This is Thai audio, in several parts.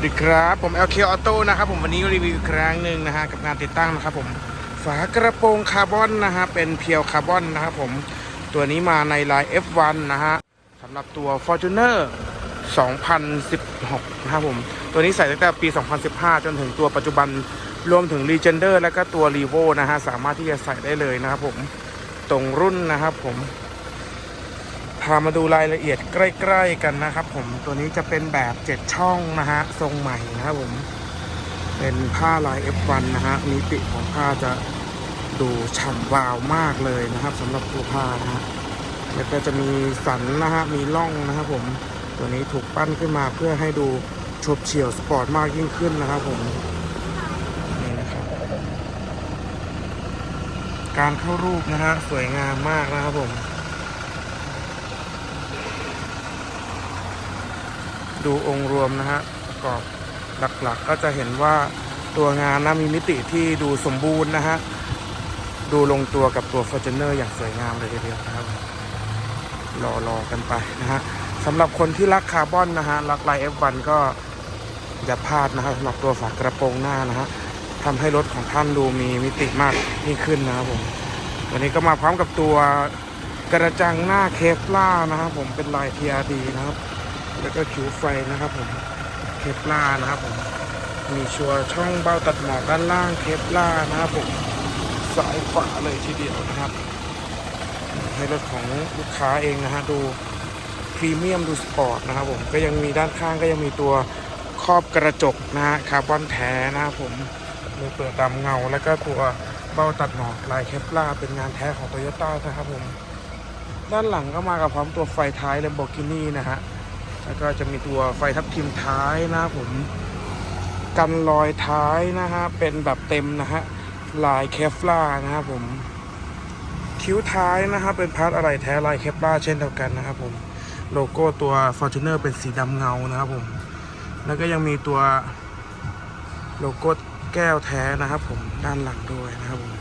วัสดีครับผม LK Auto นะครับผมวันนี้รีวิวครั้งหนึ่งนะฮะกับงานติดตั้งนะครับผมฝากระโปรงคาร์บอนนะฮะเป็นเพียวคาร์บอนนะครับผมตัวนี้มาในลาย F1 นะฮะสำหรับตัว Fortuner 2016 นะครับผมตัวนี้ใส่ตั้งแต่ปี 2015 จนถึงตัวปัจจุบันรวมถึง Legender และก็ตัว r e v o นะฮะสามารถที่จะใส่ได้เลยนะครับผมตรงรุ่นนะครับผมามาดูรายละเอียดใกล้ ๆ กันนะครับ ผมตัวนี้จะเป็นแบบ 7 ช่องนะฮะทรงใหม่นะครับผม เป็นผ้าลาย F1 นะฮะมิติของผ้าจะดูฉ่ำวาวมากเลยนะครับสำหรับตัวผ้านะฮะแล้วก็จะมีสันนะฮะมีร่องนะครับผมตัวนี้ถูกปั้นขึ้นมาเพื่อให้ดูโฉบเฉี่ยวสปอร์ตมากยิ่งขึ้นนะครับผมนี่นะครับ การเข้ารูปนะฮะสวยงามมากนะครับผม ดูองค์รวมนะฮะประกอบหลักๆก็จะเห็นว่าตัวงานนะมีมิติที่ดูสมบูรณ์นะฮะ ดูลงตัวกับตัว f o r t u n e r อย่างสวยงามเลยทีเดียวนะครับรอรอกันไปนะฮะสำหรับคนที่รักคาร์บอนนะฮะ รักไลน์ F1 ก็อย่าพลาดนะฮะสำหรับตัวฝากระโปรงหน้านะฮะทำให้รถของท่านดูมีมิติมากยิ่งขึ้นนะครับผมวันนี้ก็มาพร้อมกับตัวกระจังหน้าเคฟล่านะครับผมเป็นลาย TRD นะครับ แล้วก็คิวไฟนะครับผมเคปลานะครับผมมีชัวร์ช่องเบ้าตัดหมอกด้านล่างเคปลานะครับผมสายขวาเลยทีเดียวนะครับให้รถของลูกค้าเองนะฮะดูพรีเมียมดูสปอร์ตนะครับผมก็ยังมีด้านข้างก็ยังมีตัวครอบกระจกนะฮะคาร์บอนแท้นะครับผมมีเปลือกดำเงา แล้วก็ตัวเบ้าตัดหมอกลายเคปลาเป็นงานแท้ของโตโยต้านะครับผมด้านหลังก็มากับพร้อมตัวไฟท้าย Lamborghini นะฮะ แล้วก็จะมีตัวไฟทับทิมท้ายนะครับผม กันรอยท้ายนะฮะ เป็นแบบเต็มนะฮะ ลายเคฟลานะครับผม คิ้วท้ายนะครับเป็นพาร์ทอะไรแท้ลายเคฟลาเช่นเดียวกันนะครับผม โลโก้ตัว Fortuner เป็นสีดำเงานะครับผม แล้วก็ยังมีตัวโลโก้แก้วแท้นะครับผมด้านหลังด้วยนะครับผม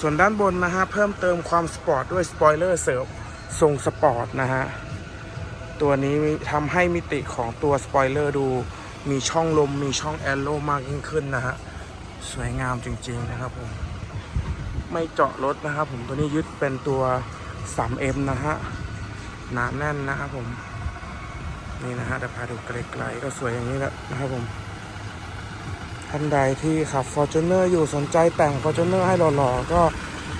ส่วนด้านบนนะฮะเพิ่มเติมความสปอร์ตด้วยสปอยเลอร์เสริมทรงสปอร์ตนะฮะ ตัวนี้ทำให้มิติของตัวสปอยเลอร์ดู มีช่องลมมีช่องแอลโร่มากยิ่งขึ้นนะฮะ สวยงามจริง ๆ นะครับผม ไม่เจาะรถนะครับผมตัวนี้ยึดเป็นตัว 3M นะฮะหนาแน่นนะครับผม นี่นะฮะเดี๋ยวพาดูไกลๆก็สวยอย่างนี้แหละนะครับผมท่านใดที่ขับ Fortuner อยู่สนใจแต่ง Fortuner ให้หล่อๆ ก็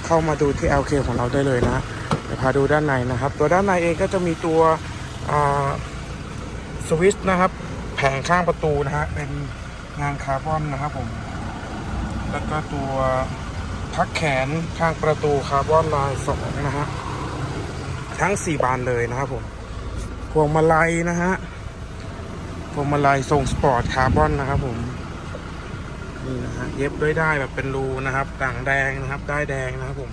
เข้ามาดูที่ LK ของเราได้เลยนะเดี๋ยวพาดูด้านในนะครับ ตัวด้านในเองก็จะมีตัว สวิตช์นะครับ แผงข้างประตูนะฮะเป็นงานคาร์บอนนะครับผม แล้วก็ตัวพักแขนข้างประตูคาร์บอนลายสองนะฮะทั้ง 4 บานเลยนะครับผมพวงมาลัยนะฮะพวงมาลัยทรงสปอร์ตคาร์บอนนะครับผมนี่นะฮะเย็บด้วยได้แบบเป็นรูนะครับต่างแดงนะครับได้แดงนะครับผม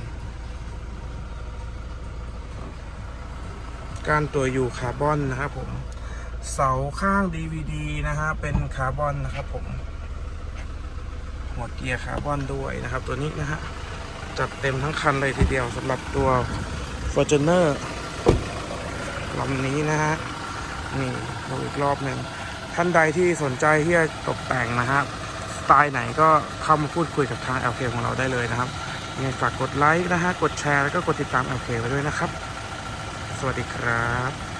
ก้านตัวอยู่คาร์บอนนะครับผม เสาข้าง DVD นะฮะเป็นคาร์บอนนะครับผมหัวเกียร์คาร์บอนด้วยนะครับ ตัวนี้นะฮะจัดเต็มทั้งคันเลยทีเดียวสำหรับตัว Fortuner ลำนี้นะฮะนี่ดูอีกรอบหนึ่งท่านใดที่สนใจที่จะตกแต่งนะฮะสไตล์ไหนก็เข้ามาพูดคุยกับทาง LK ของเราได้เลยนะครับยังไงฝากกดไลค์นะฮะกดแชร์แล้วก็กดติดตาม LK ไว้ด้วยนะครับ สวัสดีครับ